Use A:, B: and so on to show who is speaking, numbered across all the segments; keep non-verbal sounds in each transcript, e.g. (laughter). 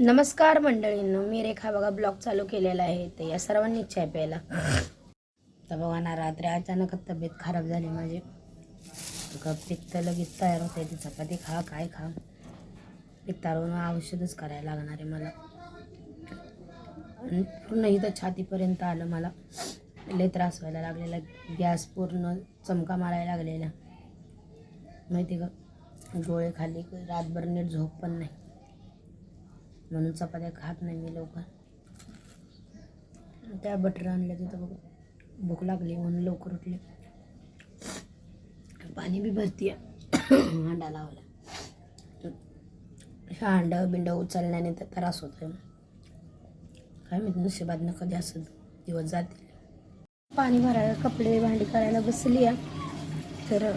A: नमस्कार मंडळींनो मी रेखा बघा ब्लॉग चालू केलेला आहे ते या सर्वांनी इच्छा आहे प्यायला. तर बघा ना रात्री अचानकच तब्येत खराब झाली माझी. का पित्त लगेच तयार होते ती चपाती खा काय खा. पित्तावरून औषधच करायला लागणार आहे मला. आणि पूर्ण इथं छातीपर्यंत आलं मला. लय त्रास व्हायला लागलेला गॅस पूर्ण चमका मारायला लागलेला. माहिती का? गोळे खाली रातभर नीट झोप पण नाही. म्हणून चपात्या खात नाही मी लवकर. त्या बटर आणल्या तिथं बघ भूक लागली म्हणून लवकर उठले. पाणी बी भरती हांडा लावला. ह्या अंडा बिंड उचलण्याने तर त्रास होतो काय माहिती नशिबातनं कधी असं दिवस जातील. पाणी भरायला कपडे भांडी करायला बसली आहे. तर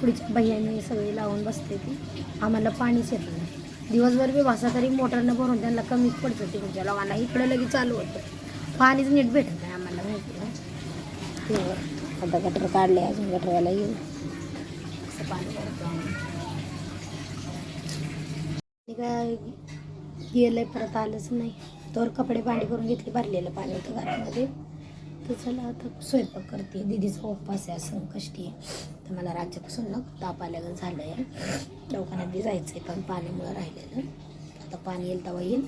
A: पुढच्या भैयाने सगळी लावून बसते ती. आम्हाला पाणीच येत नाही. दिवसभर बी वासा तरी मोटरनं भरून त्यांना कमीच पडतं तुमच्या म्हणजे लोकांना. इकडं लगेच चालू होतं. पाणीच नीट भेटत नाही आम्हाला माहिती आहे हो. आता गटर काढले अजून गटरवाला येईल असं पाणी भरतो काय गेलंय परत आलंच नाही. तर कपडे भांडी करून घेतली भरलेलं पाणी होतं घरामध्ये. तर चला आता स्वयंपाक करते. दिदीचा उपवास आहे असं कष्टी आहे. तर मला राज्यापासून ना ताप आल्यागत झालं आहे दवाखान्यात बी जायचं आहे पण पाण्यामुळं राहिलेलं. आता पाणी येईल तेव्हा येईल.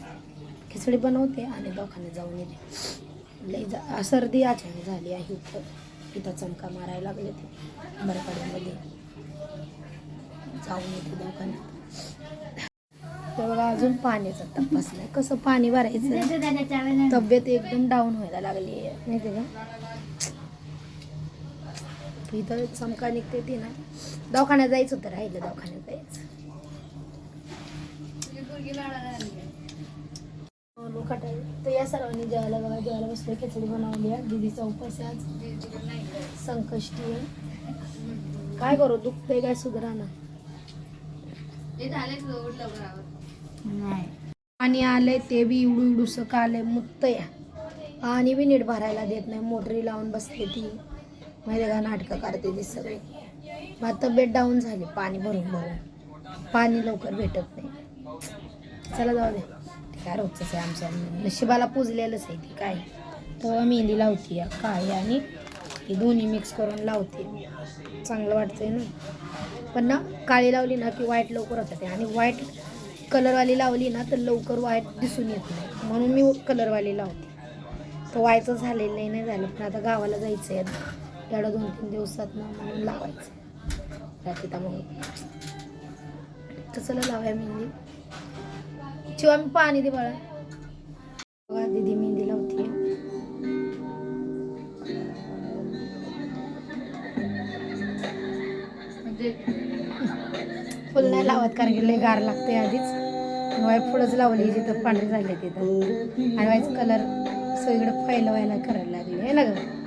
A: खिचडी बनवते आणि दवाखान्यात जाऊन येते. लई जा सर्दी अचानक झाली आहे इथं. इथं चमका मारायला लागले ते. बरकाड्यामध्ये जाऊन येते दवाखान्यात. तर बघा अजून पाण्याचा तपास नाही. कसं पाणी भरायचं? तब्येत एकदम डाऊन व्हायला लागली आहे माहिती का? इथं चमका निघते ती ना. दवाखान्यात जायचं होतं राहिलं दवाखान्यात जायचं. लोकाटा तर या सर्वांनी जेवायला बघा जेवायला बसले खिचडी बनवली आहे दिदीचा उपवास आहे आज. संकष्टी आहे. काय करू दुखतंय काय सुधरा ना पाणी आलंय ते बी इवडू इवडूसं का आलंय मुत्त या पाणी बी नीट भरायला देत नाही मोटरी लावून बसते ती. माहिती का नाटकं करते ती सगळी. मला तब्येत डाऊन झाली पाणी भरून भरून. पाणी लवकर भेटत नाही. चला जाऊ दे. ते काय रोजच आहे आमच्या नशिबाला पुजलेलंच आहे ती काय. तेव्हा मेहंदी लावते काय आणि हे दोन्ही मिक्स करून लावते. चांगलं वाटतंय ना. पण ना काळी लावली ना की वाईट लवकर होतं ते आणि वाईट कलरवाली लावली ना तर लवकर वाईट दिसून येत नाही. म्हणून मी कलरवाली लावते. तर व्हायचं झालेलं नाही नाही झालं. पण आता गावाला जायचं आहे एवढं दोन तीन दिवसात ना म्हणून लावायचं. रात्री मग. तर चला लावाय मेहंदी. शिवाय मी पाणी दे बाळा. बघा दीदी मेहंदी लावते म्हणजे फुल नाही लावत कारण की लय गार लागते आधीच. वाय फुलंच लावली जिथं पांढरे झाले तिथं आणि व्हायचं कलर सगळीकडे फैलवायला करायला लागले हे ना गं?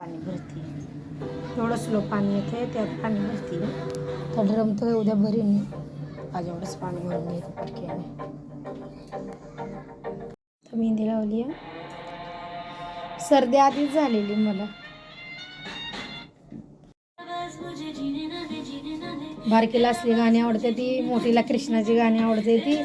A: पाणी भरते. एवढं स्लो पाणी येते त्यात पाणी भरते. तर ड्रम तर उद्या भरीन आज एवढंच पाणी भरून घेते पटक्याने तर मेहंदी लावली आहे. सर्दी आधीच झालेली मला. बारकीला असली गाणी आवडते ती मोठीला कृष्णाची गाणी आवडते ती.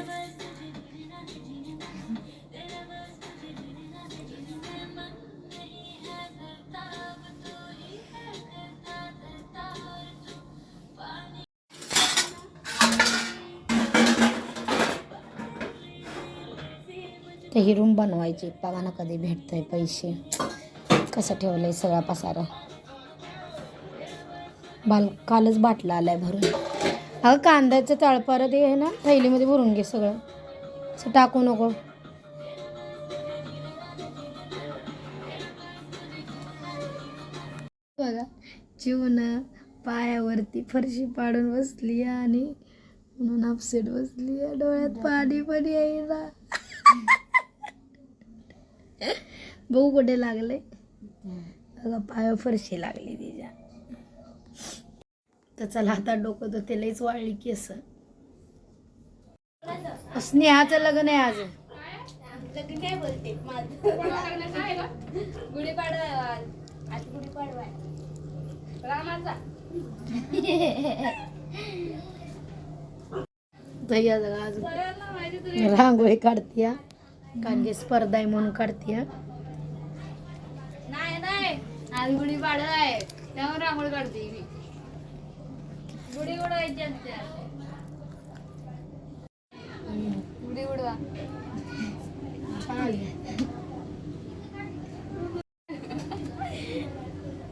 A: हे ही रूम बनवायची. बघा ना कधी भेटतंय पैसे. कसं ठेवलंय सगळा पसारा. बाल कालच बाटला आलाय भरून. अगं कांद्याचं तळपार ते आहे ना थैलीमध्ये भरून घे सगळं. असं टाकू नको. बघा जीवन पायावरती फरशी पाडून बसली आणि म्हणून अपसेट बसली. डोळ्यात पाणी पण येईना. (laughs) बघू कुठे लागले? अगं पाया फरशी लागली तिच्या. तर चला आता डोकं तर ते लईच वाळली केस. स्नेहाचं लग्न आहे आज.
B: काय बोलते गुढीपाडवा आज गुढीपाडवा रामाचा तुझी
A: रांगोळी काढतीया. कारण की स्पर्धा आहे म्हणून काढतीया
B: नाही नाही. आज गुढी पाडत आहे. रांगोळी काढते मी. गुढी उडवायची असते. गुढी उडवा.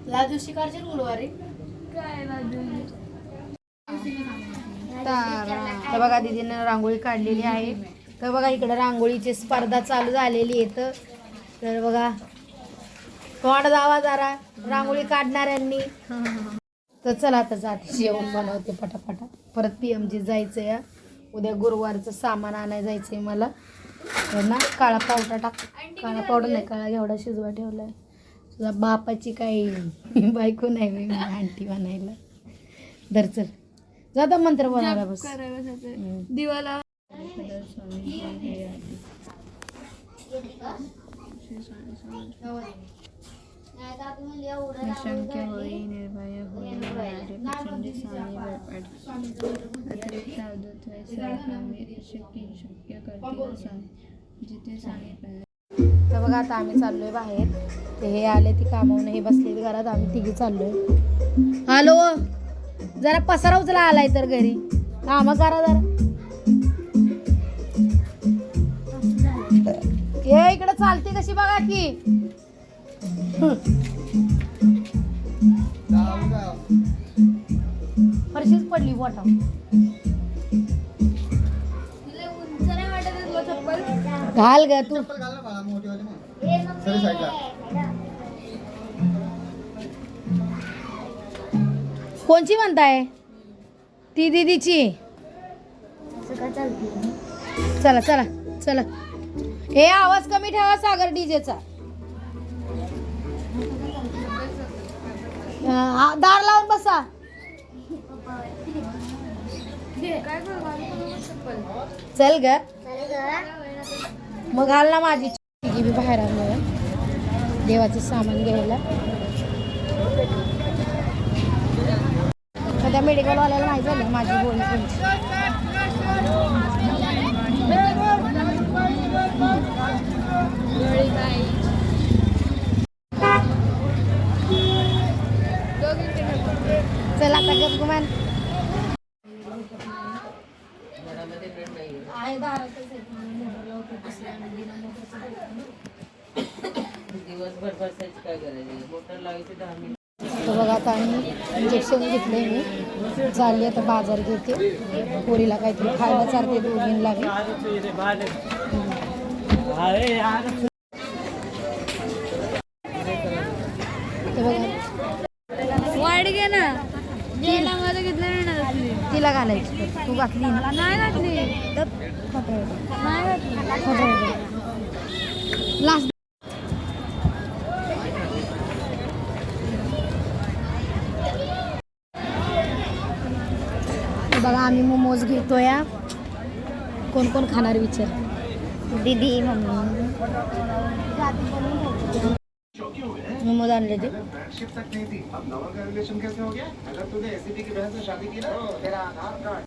A: लाजू शिकारची गुरुवारी
B: काय लाजू
A: तर. बघा दीदीनं रांगोळी काढलेली आहे. तर बघा इकडं रांगोळीची स्पर्धा चालू झालेली आहे तर बघा तोंड जावा जरा रांगोळी काढणाऱ्यांनी. तर चला आता जाते जेवण बनवते पटापटा. परत पी एम जी जायचं या उद्या गुरुवारचं सामान आणायला जायचं आहे मला. तर ना काळा पावडा टाक. काळा पावडर नाही काळा घेवडा शिजवा ठेवला आहे तुझा बापाची काही बायको नाही मी आंटी बनायला. धर चल. जाता मंत्र बोलायला बस.
B: दिवाला.
C: निशंक होई निर्भय होई प्रचंड बळपाट अतिरिक्त अवधूत शक्य शक्य करतील जिथे
A: तर बघा आता आम्ही चाललोय बाहेर. ते हे आले ती कामावून हे बसलेली घरात आम्ही तिघी चाललोय. हॅलो जरा पसारा उचला आलाय तर घरी. कामं करा जरा. हे इकडे चालते कशी बघा की. फरशीच पडली बोटा. घाल ग तू. कोणची म्हणताय? ती दीदीची. चला चला. चला. हे आवाज कमी ठेवा सागर डीजेचा. दार लावून बसा. चल ग. मग घाल ना माझी बी बाहेर आणलं देवाचं सामान घ्यायला. सध्या मेडिकलवाल्याला माहिती झालं माझी बोलणी कोणची
B: गळी बाई दोघींचे नको.
A: चल आता गप गुमान.
D: दिवसभर बसायची काय मोटर लावायची दहा मिनिट
A: तर बघा आता आम्ही इंजेक्शन घेतले मी. चालली आता बाजार घेते. पोरीला काहीतरी खायला चालते दोघींना बी तर बघा
B: वाढ घे ना गेला मध्ये घेतलं नाही ना तसली.
A: तिला घालायची. तू घातली
B: नाही
A: तर.
B: नाही.
A: लास्ट बघा आम्ही मोमोज घेतो या कोण कोण खाणार विचार? दीदी मम्मी. मोमोज आणले ते.
E: शिप तक नहीं थी अब नवा का रिलेशन कैसे हो गया अगर तूने एसीपी की बहन से शादी की ना तेरा आधार कार्ड